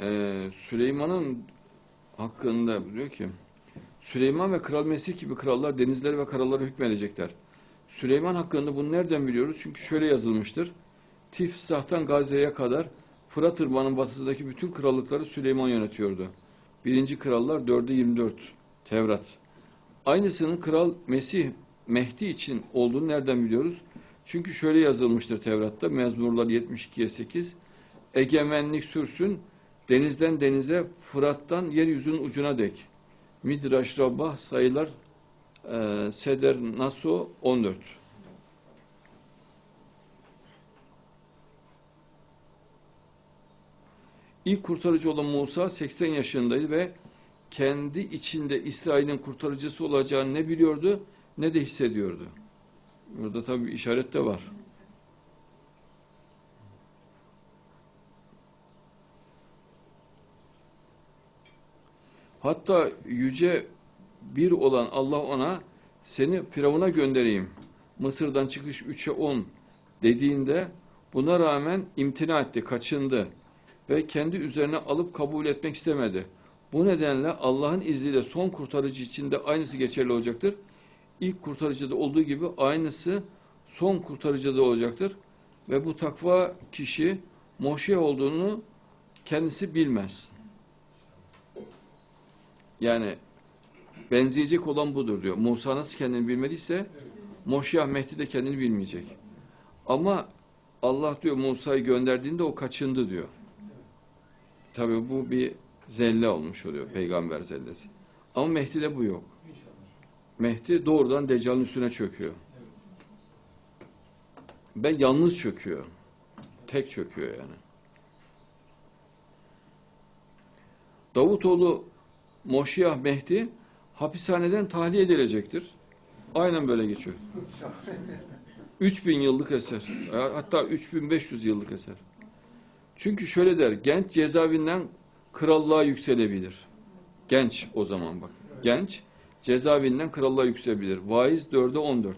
e, Süleyman'ın hakkında diyor ki Süleyman ve Kral Mesih gibi krallar denizleri ve karaları hükmedecekler. Süleyman hakkında bunu nereden biliyoruz? Çünkü şöyle yazılmıştır. Tifsah'tan Gazze'ye kadar Fırat Irmağı'nın batısındaki bütün krallıkları Süleyman yönetiyordu. Birinci Krallar 4'e 24 Tevrat. Aynısının Kral Mesih Mehdi için olduğunu nereden biliyoruz? Çünkü şöyle yazılmıştır Tevrat'ta Mezmurlar 72'ye 8 Egemenlik sürsün denizden denize Fırat'tan yeryüzünün ucuna dek. Midraş Rabbah sayılar e, Seder Naso 14. İlk kurtarıcı olan Musa 80 yaşındaydı ve kendi içinde İsrail'in kurtarıcısı olacağını ne biliyordu ne de hissediyordu. Burada tabii işaret de var. Hatta yüce bir olan Allah ona seni Firavun'a göndereyim. Mısır'dan çıkış 3'e 10 dediğinde buna rağmen imtina etti, kaçındı ve kendi üzerine alıp kabul etmek istemedi. Bu nedenle Allah'ın izniyle son kurtarıcı için de aynısı geçerli olacaktır. İlk kurtarıcıda olduğu gibi aynısı son kurtarıcıda olacaktır. Ve bu takva kişi Moşe olduğunu kendisi bilmez. Yani benzeyecek olan budur diyor. Musa nasıl kendini bilmediyse Moşiyah Mehdi de kendini bilmeyecek. Ama Allah diyor Musa'yı gönderdiğinde o kaçındı diyor. Tabii bu bir zelle olmuş oluyor peygamber zellesi. Ama Mehdi'de bu yok. Mehdi doğrudan Deccal'ın üstüne çöküyor. Ben yalnız çöküyor. Tek çöküyor yani. Davutoğlu Moşiyah Mehdi hapishaneden tahliye edilecektir. Aynen böyle geçiyor. 3000 yıllık eser. Hatta 3500 yıllık eser. Çünkü şöyle der, genç cezaevinden krallığa yükselebilir. Genç o zaman bak. Genç cezaevinden krallığa yükselebilir. Vaiz 4'e 14.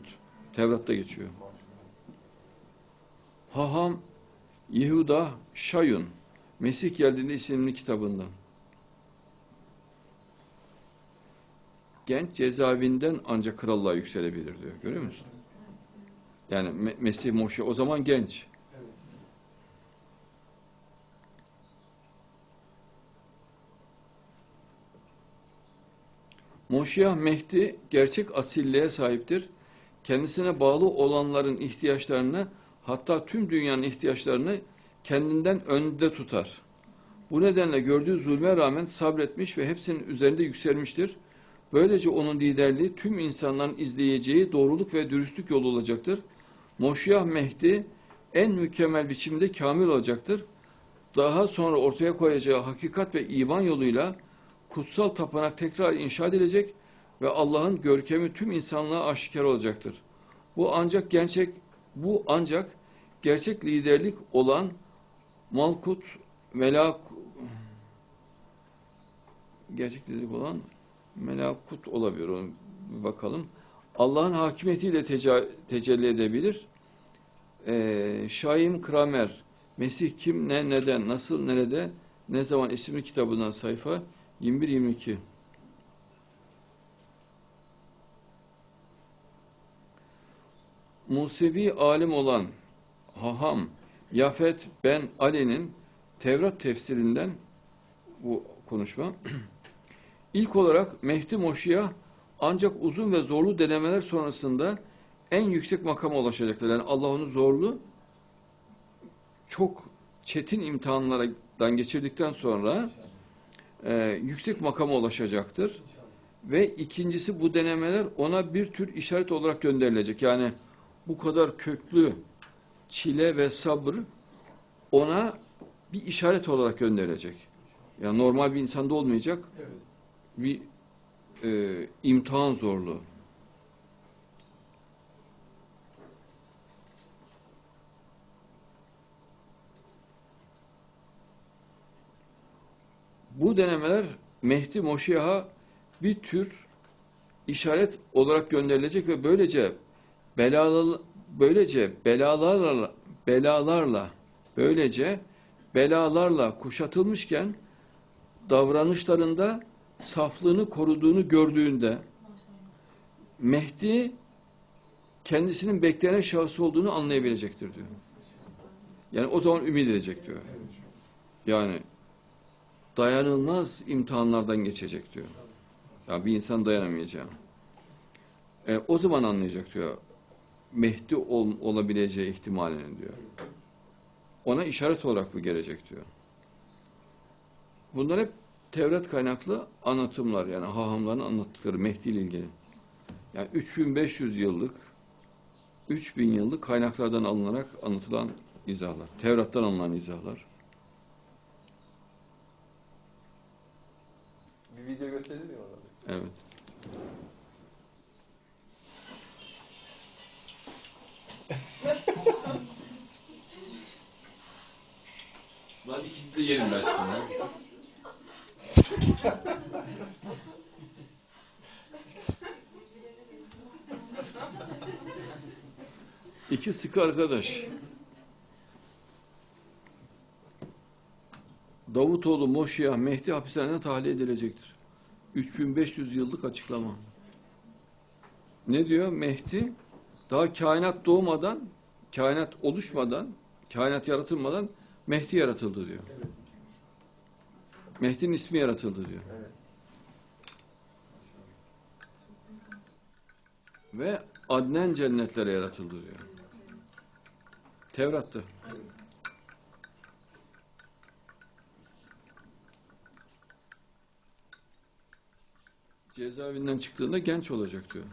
Tevrat'ta geçiyor. Haham Yehuda Şayun Mesih geldiğinde isimli kitabından. Genç cezaevinden ancak krallığa yükselebilir diyor. Görüyor musun? Yani Me- Mesih Moşe o zaman genç. Moşiyah Mehdi gerçek asilliğe sahiptir. Kendisine bağlı olanların ihtiyaçlarını hatta tüm dünyanın ihtiyaçlarını kendinden önde tutar. Bu nedenle gördüğü zulme rağmen sabretmiş ve hepsinin üzerinde yükselmiştir. Böylece onun liderliği tüm insanların izleyeceği doğruluk ve dürüstlük yolu olacaktır. Moşiyah Mehdi en mükemmel biçimde kamil olacaktır. Daha sonra ortaya koyacağı hakikat ve iman yoluyla kutsal tapınak tekrar inşa edilecek ve Allah'ın görkemi tüm insanlığa aşikar olacaktır. Bu ancak gerçek bu ancak gerçek liderlik olan Malkut Melak gerçek liderlik olan Melakut olabilir onu bakalım. Allah'ın hakimiyetiyle teca- tecelli edebilir. Ee, Şaim Kramer Mesih kim, ne, neden, nasıl, nerede, ne zaman isimli kitabından sayfa 21-22. Musevi alim olan Haham Yafet ben Ali'nin Tevrat tefsirinden bu konuşma. İlk olarak Mehdi Moşiyah ancak uzun ve zorlu denemeler sonrasında en yüksek makama ulaşacaktır. Yani Allah onu zorlu, çok çetin imtihanlardan geçirdikten sonra e, yüksek makama ulaşacaktır. Ve ikincisi bu denemeler ona bir tür işaret olarak gönderilecek. Yani bu kadar köklü çile ve sabır ona bir işaret olarak gönderilecek. Yani normal bir insanda olmayacak bir e, imtihan zorluğu. Bu denemeler Mehdi Moşiyah'a bir tür işaret olarak gönderilecek ve böylece belalı böylece belalarla belalarla böylece belalarla kuşatılmışken davranışlarında saflığını koruduğunu gördüğünde Mehdi kendisinin beklenen şahıs olduğunu anlayabilecektir diyor. Yani o zaman ümit edecek diyor. Yani dayanılmaz imtihanlardan geçecek diyor. Yani bir insan dayanamayacağını. E, o zaman anlayacak diyor. Mehdi ol, olabileceği ihtimalini diyor. Ona işaret olarak bu gelecek diyor. Bunlar hep Tevrat kaynaklı anlatımlar yani hahamların anlattıkları Mehdi ile ilgili. Yani 3500 yıllık 3000 yıllık kaynaklardan alınarak anlatılan izahlar. Tevrat'tan alınan izahlar. Bir video gösterir mi orada? Evet. Lan ikisi de yerim ben size. İki sıkı arkadaş. Davutoğlu, Moşiyah, Mehdi hapishaneden tahliye edilecektir. 3500 yıllık açıklama. Ne diyor Mehdi? Daha kainat doğmadan, kainat oluşmadan, kainat yaratılmadan Mehdi yaratıldı diyor. Mehdi'nin ismi yaratıldı diyor. Evet. Ve adnen cennetlere yaratıldı diyor. Tevrat'ta. Cezaevinden çıktığında genç olacak diyor.